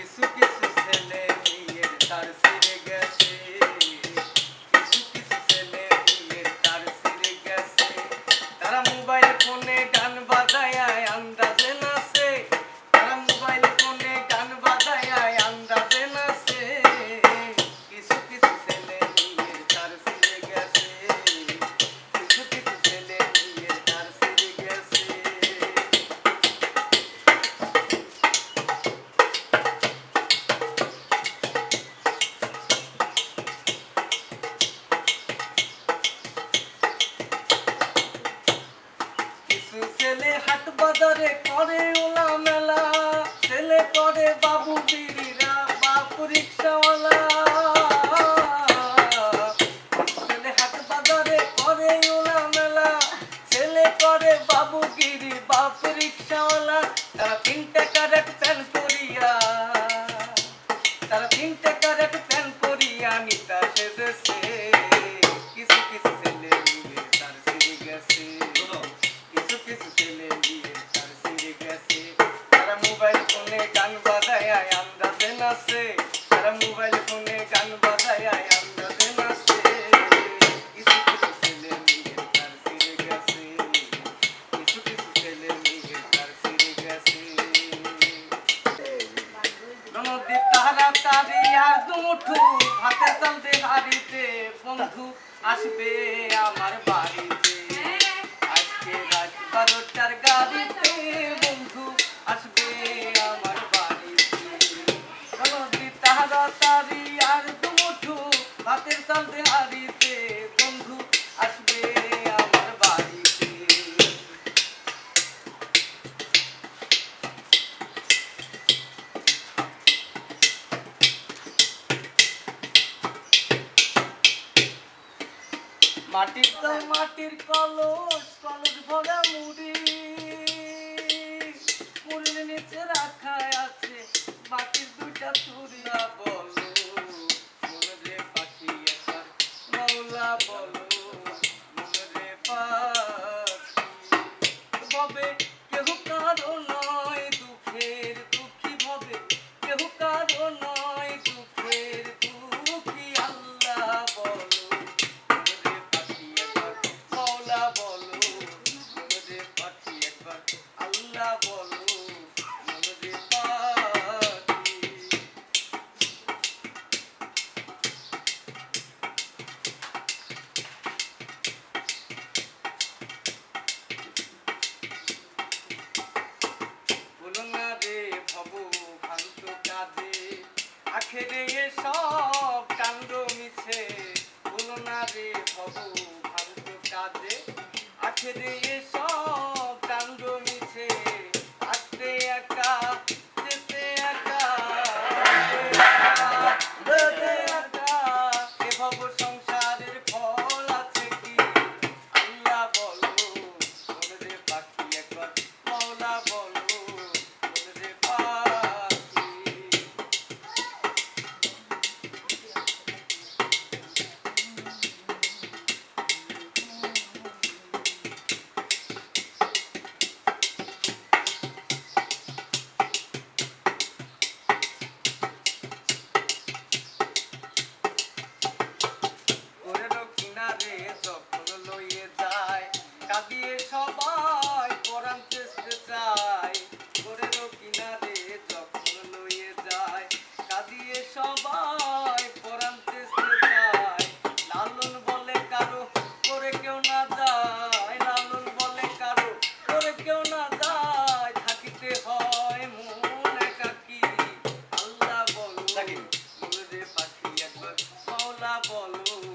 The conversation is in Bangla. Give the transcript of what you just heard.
Jesús. হাতে করে ওলা মেলা ছেলে করে বাবু বিড়িরা বাপ রিক্সাওয়ালা। মুঠু হাতে চলতে হারিতে বন্ধু আসবে আমার বাড়িতে। আজকে রাত বারোটার গাড়িতে মাটির তো মাটির কলস কলস মুখে দিয়ে সব কাণ্ড মিছে বলো না রে ভব ভাগ্য কাজে আখে দিয়ে সব টাকা দিয়ে সবাই পরাণ চেষ্টা চাই ঘরেরও কিনারে যখন লইয়ে যায় কাঁদিয়ে সবাই পরাণ চেষ্টা চায়। লালন বলে কারও করে কেউ না যায় লালন বলে কারও করে কেউ না যায়। থাকিতে হয় মন একাকি আল্লাহ বলো বলে পাখি একবার মাওলা বলো।